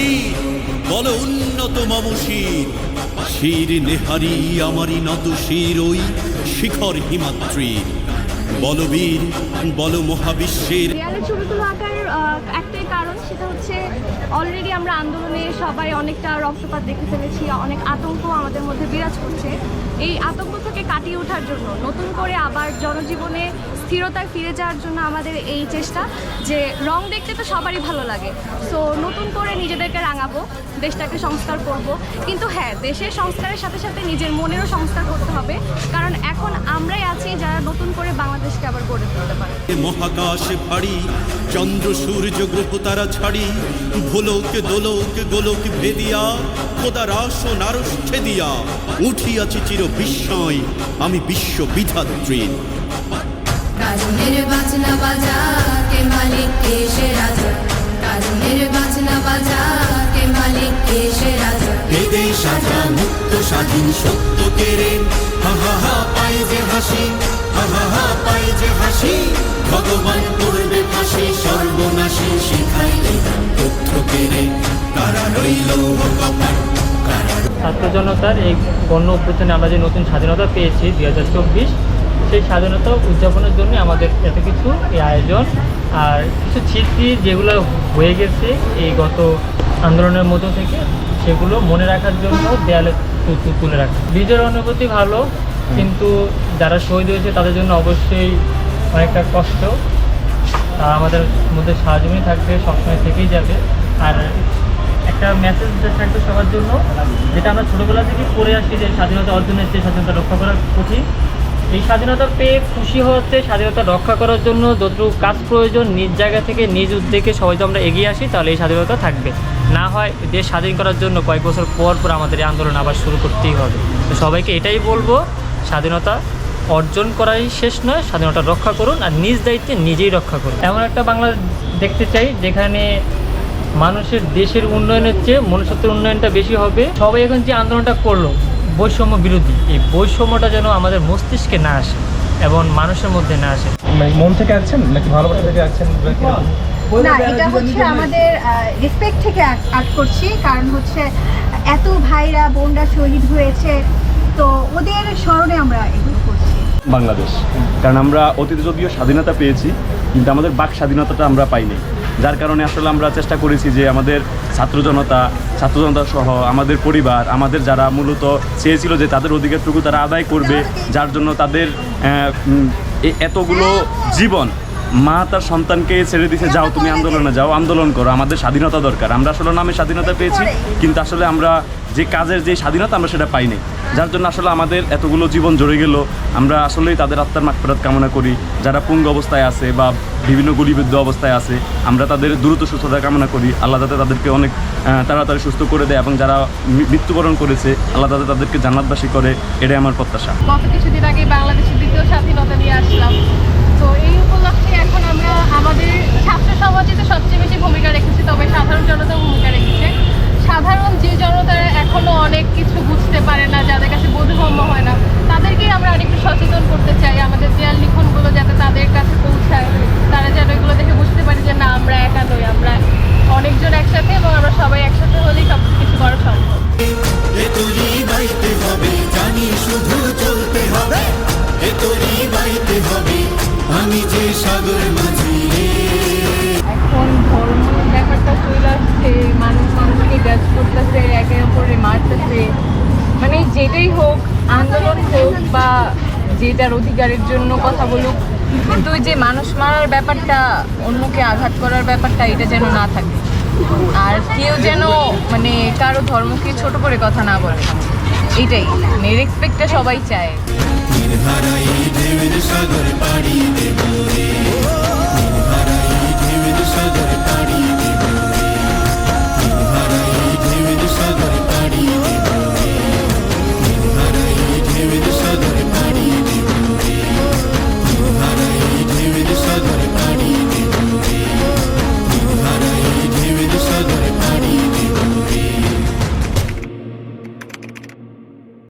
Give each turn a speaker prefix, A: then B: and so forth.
A: বীর বল উন্নত মম শির নেহারি আমারই নত শির ওই শিখর হিমাদ্রির বলবীর বল মহাবিশ্বের
B: কারণ সেটা হচ্ছে অলরেডি আমরা আন্দোলনে সবাই অনেকটা রক্তপাত দেখে ফেলেছি, অনেক আতঙ্ক আমাদের মধ্যে বিরাজ করছে। এই আতঙ্ক থেকে কাটিয়ে ওঠার জন্য, নতুন করে আবার জনজীবনে স্থিরতায় ফিরে যাওয়ার জন্য আমাদের এই চেষ্টা যে রং দেখতে তো সবারই ভালো লাগে। সো নতুন করে নিজেদেরকে রাঙাবো, দেশটাকে সংস্কার করব। কিন্তু হ্যাঁ দেশের সংস্কারের সাথে সাথে নিজের মনেরও সংস্কার করতে হবে। নতুন করে বাংলাদেশকে আবার গড়ে তুলতে পারে।
A: মহাকাশ ফাড়ি চন্দ্র সূর্য গ্রহ তারা ছাড়ি ভোলক দোলক গোলক ভেদিয়া খোদা রাস ও নারস ছেদিয়া উঠিয়াছি চির বিস্ময় আমি বিশ্ব
C: বিধাত্রী বাজনা বাজা
A: স্বাধীন সত্য কেড়ে। হা হা পায় যে হাসি। হা হা পায় যে হাসি। ভগবান করবে ফাঁসি, সর্বনাশী শিখাইলে তথ্য কেড়ে। তারা রইল
D: ছাত্র জনতার এই গণ অভ্যুত্থানে আমরা যে নতুন স্বাধীনতা পেয়েছি দুই হাজার চব্বিশ, সেই স্বাধীনতা উদযাপনের জন্য আমাদের এত কিছু এই আয়োজন আর কিছু স্মৃতি যেগুলো হয়ে গেছে এই গত আন্দোলনের মধ্য থেকে সেগুলো মনে রাখার জন্য দেয়ালে তুলে রাখা। নিজের অনুভূতি ভালো কিন্তু যারা শহীদ হয়েছে তাদের জন্য অবশ্যই অনেকটা কষ্ট। তারা আমাদের মধ্যে সাহায্যই থাকবে সবসময় থেকেই যাবে। আর একটা মেসেজ থাকবে সবার জন্য যেটা আমরা ছোটোবেলা থেকে পড়ে আসি যে স্বাধীনতা অর্জনের চেয়ে স্বাধীনতা রক্ষা করা কঠিন এই স্বাধীনতা পেয়ে খুশি হচ্ছে স্বাধীনতা রক্ষা করার জন্য যতটুকু কাজ প্রয়োজন নিজ জায়গা থেকে নিজ উদ্যোগে সবাই তো আমরা এগিয়ে আসি, তাহলে এই স্বাধীনতা থাকবে। না হয় দেশ স্বাধীন করার জন্য কয়েক বছর পর পর আমাদের এই আন্দোলন আবার শুরু করতেই হবে। তো সবাইকে এটাই বলব, স্বাধীনতা অর্জন করাই শেষ নয়, স্বাধীনতা রক্ষা করুন আর নিজ দায়িত্বে নিজেই রক্ষা করুন। এমন একটা বাংলা দেখতে চাই, যেখানে মানুষের দেশের উন্নয়নের চেয়ে মনুষ্যত্বের উন্নয়নটা বেশি হবে। সবাই এখন যে আন্দোলনটা করল বৈষম্য বিরোধী। এই বৈষম্যটা যেন আমাদের মস্তিষ্কে না আসে এবং মানুষের মধ্যে না আসে।
E: মানে মন থেকে আঁকছেন নাকি ভালোবাসা থেকে কীরকম?
F: না এটা হচ্ছে আমাদের রেসপেক্ট থেকে আর্ট করছি। কারণ হচ্ছে এত ভাইরা বোনরা শহীদ হয়েছে তো ওদের স্মরণে আমরা এগুলো করছি।
G: বাংলাদেশ। কারণ আমরা অতীতে যদিও স্বাধীনতা পেয়েছি কিন্তু আমাদের বাক স্বাধীনতাটা আমরা পাইনি। যার কারণে আসলে আমরা চেষ্টা করেছি যে আমাদের ছাত্র জনতা ছাত্র জনতা সহ আমাদের পরিবার, আমাদের যারা মূলত চেয়েছিল যে তাদের অধিকারটুকু তারা আদায় করবে, যার জন্য তাদের এতগুলো জীবন মা তার সন্তানকে ছেড়ে দিছে, যাও তুমি আন্দোলনে যাও, আন্দোলন করো, আমাদের স্বাধীনতা দরকার। আমরা আসলে নামে স্বাধীনতা পেয়েছি, কিন্তু আসলে আমরা যে কাজের যে স্বাধীনতা আমরা সেটা পাইনি। যার জন্য আসলে আমাদের এতগুলো জীবন জড়ে গেল, আমরা আসলেই তাদের আত্মার মাগফিরাত কামনা করি। যারা পুঙ্গ অবস্থায় আছে বা বিভিন্ন গুলিবিদ্ধ অবস্থায় আছে, আমরা তাদের দ্রুত সুস্থতা কামনা করি। আল্লাহ যাতে তাদেরকে অনেক তাড়াতাড়ি সুস্থ করে দেয় এবং যারা মৃত্যুবরণ করেছে, আল্লাহ যাতে তাদেরকে জান্নাতবাসী করে, এটাই আমার প্রত্যাশা।
H: কিছুদিন আগে বাংলাদেশের দ্বিতীয় স্বাধীনতা নিয়ে আসলাম। তো এই উপলক্ষে এখন আমরা আমাদের ছাত্র সমাজে তো সবচেয়ে বেশি ভূমিকা রেখেছি, তবে সাধারণ জনতাও ভূমিকা রেখেছে। সাধারণ যে জনতারা এখনও অনেক কিছু বুঝতে পারে না, যাদের কাছে বোধগম্য হয় না, তাদেরকেই আমরা আরেকটু সচেতন করতে চাই। আমাদের দেয়াল লিখনগুলো যাতে তাদের কাছে পৌঁছায়, তারা যেন এগুলো দেখে বুঝতে পারে যে না, আমরা একা নই, আমরা অনেকজন একসাথে এবং আমরা সবাই একসাথে হলেই সব কিছু যেটাই হোক, আন্দোলন হোক বা যেটার অধিকারের জন্য কথা বলুক, কিন্তু যে মানুষ মারার ব্যাপারটা, অন্যকে আঘাত করার ব্যাপারটা, এটা যেন না থাকে। আর কেউ যেন মানে কারও ধর্মকে ছোট করে কথা না বলে। এটাই রেসপেক্টটা সবাই চায়।